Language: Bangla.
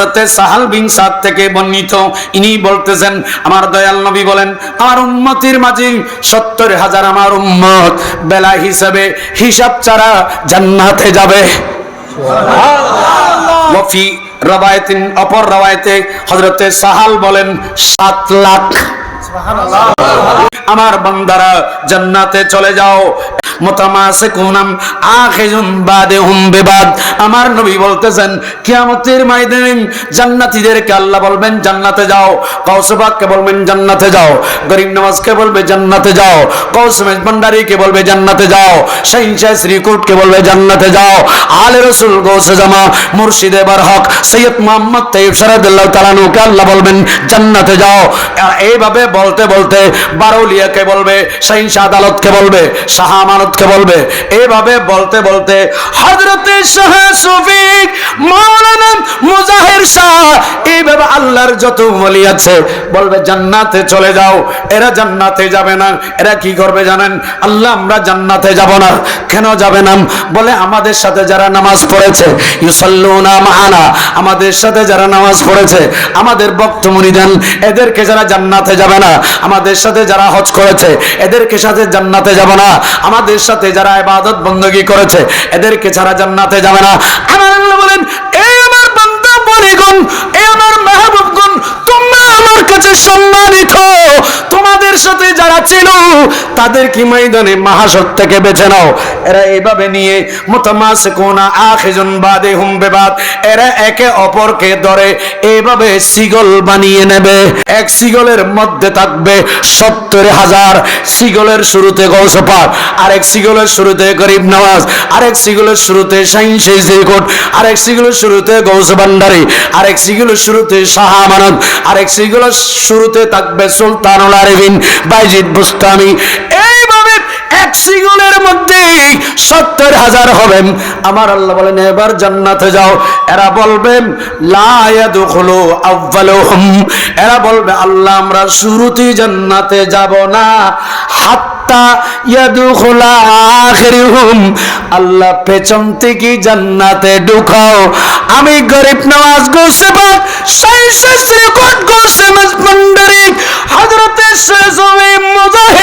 হজরতে সাহাল বিন সাদ থেকে বর্ণিত। ইনি বলতেছেন আমার দয়াল নবী বলেন আমার উম্মতির মাঝে সত্তর হাজার আমার উম্মত বেলা হিসাবে হিসাব ছাড়া জান্নাতে যাবে। ওয়াফি রবায়তিন অপর রবায়তে হজরতে সাহাল বলেন সাত লাখ। আমার বান্দারা জান্নাতে চলে যাও। মুতামাসিকুনাম আখিজুন বাদেহুম বিবাদ। আমার নবী বলতেছেন, কিয়ামতের ময়দানে জান্নাতীদেরকে আল্লাহ বলবেন, জান্নাতে যাও। কৌসবাককে বলবেন, জান্নাতে যাও। গরিব নওয়াজকে বলবে, জান্নাতে যাও। কৌসমেশ ভান্ডারীকে বলবে, জান্নাতে যাও। শাহিন শাহ শ্রীকুটকে বলবে, জান্নাতে যাও। আলে রসুল গৌসে জামা, মুর্শিদে হক, সৈয়দ মোহাম্মদ তৈব সরাদুল্লাহ তালানুকে আল্লাহ বলবেন, জান্নাতে যাও। আর এইভাবে বলতে বলতে বারৌলিয়াকে বলবে শাহিন আদালত আদালতকে বলবে, শাহ আমানতকে বলবে। এইভাবে বলতে বলতে হজরতে শাহ শফিক মুজাহির শাহ, এইভাবে আল্লাহর যত বলি আছে বলবে, জান্নাতে চলে যাও। এরা জান্নাতে যাবে না। এরা কি করবে জানেন? আল্লাহ, আমরা জান্নাতে যাব না। কেন যাবে না? বলে, আমাদের সাথে যারা নামাজ পড়েছে, ইউসাল্লুনা মাহানা আমাদের সাথে যারা নামাজ পড়েছে, আমাদের বক্ত দেন এদেরকে যারা জান্নাতে যাবে না, আমাদের সাথে যারা হজ করেছে, এদেরকে সাথে জান্নাতে যাব না। আমাদের সাথে যারা ইবাদত বন্দগী করেছে, এদেরকে ছাড়া জান্নাতে যাবে না। আমার আল্লাহ বলেন সম্মানিত তোমাদের সাথে যারা ছিল তাদের কি ময়দানে মাহাসত থেকে বেছে নাও। এরা এইভাবে নিয়ে মুতামাসিকুনা আখিজুন বাদেহুম বিবাদ। এরা একে অপরকে ধরে এইভাবে সিগল বানিয়ে নেবে। এক সিগলের মধ্যে থাকবে সত্তর হাজার। সিগলের শুরুতে গৌসপাক আরেক সিগলের শুরুতে গরিব নওয়াজ, আরেক সিগলের শুরুতে শাহিন শেখ আরেক সিগলের শুরুতে গৌস ভান্ডারী, আরেক সিগলের শুরুতে শাহ আমানত, আরেক সিগলের শুরুতে থাকবে সুলতানুল আরেবিন বাইজিদ বুস্তামি এইভাবে এক সিগলের মধ্যে সত্তর হাজার হবেন আমার আল্লাহ বলেন, এবার জান্নাতে যাও। এরা বলবেন এরা বলবে, আল্লাহ, আমরা শুরুতেই জান্নাতে যাব না। হাত্তা ইয়াদুখুলা আখিরুহুম। আল্লাহ, পেছন থেকে জান্নাতে ঢুকাও। আমি গরিব নওয়াজ গোসেবাদ শাইশে শ্রীকট গোসেমাজ ভান্ডারী হযরতে